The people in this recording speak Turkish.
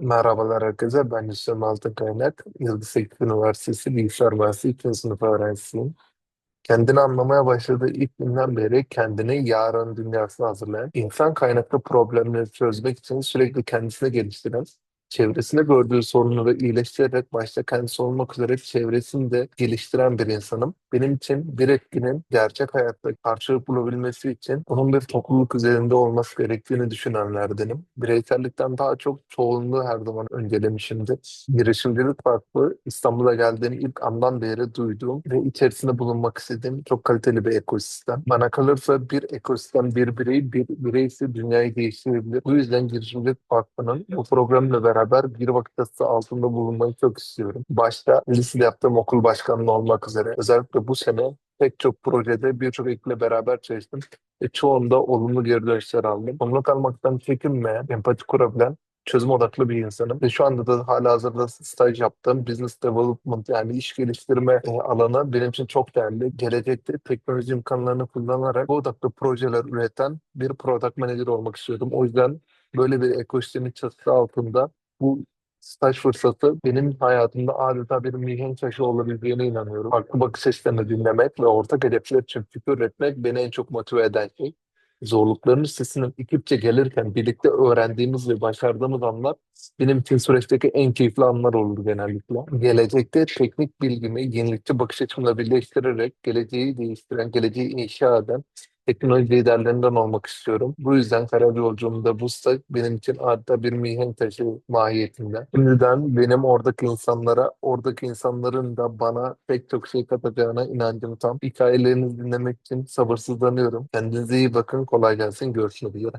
Merhabalar herkese. Ben Hüseyin Altınkaynak. Yıldız Teknik Üniversitesi Bilgisayar Mühendisliği 2. sınıf öğrencisiyim. Kendini anlamaya başladığı ilk günden beri kendini yarın dünyasına hazırlayan, insan kaynaklı problemleri çözmek için sürekli kendisini geliştiren, çevresinde gördüğü sorunları iyileştirerek başta kendisi olmak üzere çevresini de geliştiren bir insanım. Benim için bir etkinin gerçek hayatta karşılık bulabilmesi için onun bir topluluk üzerinde olması gerektiğini düşünenlerdenim. Bireysellikten daha çok çoğunluğu her zaman öncelemişimdir. Girişimcilik Vakfı İstanbul'a geldiğim ilk andan beri duyduğum ve içerisinde bulunmak istediğim çok kaliteli bir ekosistem. Bana kalırsa bir ekosistem bir birey, bir birey ise dünyayı değiştirebilir. Bu yüzden Girişimcilik Vakfı'nın bu programla beraber bir vakıtası altında bulunmayı çok istiyorum. Başta lisede yaptığım okul başkanlığı olmak üzere özellikle bu sene pek çok projede birçok ekiple beraber çalıştım ve çoğunda olumlu geri dönüşler aldım. Onluk almaktan çekinmeyen, empati kurabilen çözüm odaklı bir insanım. Ve şu anda da hala hazırda staj yaptığım business development yani iş geliştirme e, alanı benim için çok değerli. Gelecekte teknoloji imkanlarını kullanarak bu odaklı projeler üreten bir product manager olmak istiyordum. O yüzden böyle bir ekosistemin çatısı altında bu staj fırsatı benim hayatımda adeta bir mihenk taşı olabileceğine inanıyorum. Farklı bakış açılarını dinlemek ve ortak hedefler için fikir üretmek beni en çok motive eden şey. Zorlukların üstesinden ekipçe gelirken birlikte öğrendiğimiz ve başardığımız anlar benim için süreçteki en keyifli anlar oldu genellikle. Gelecekte teknik bilgimi yenilikçi bakış açımla birleştirerek geleceği değiştiren, geleceği inşa eden teknoloji liderlerinden olmak istiyorum. Bu yüzden kariyer yolculuğumda bu staj benim için adeta bir mihenk taşı mahiyetinde. Şimdiden benim oradaki insanlara, oradaki insanların da bana pek çok şey katacağına inancım tam. Hikayelerinizi dinlemek için sabırsızlanıyorum. Kendinize iyi bakın. Kolay gelsin. Görüşmek üzere.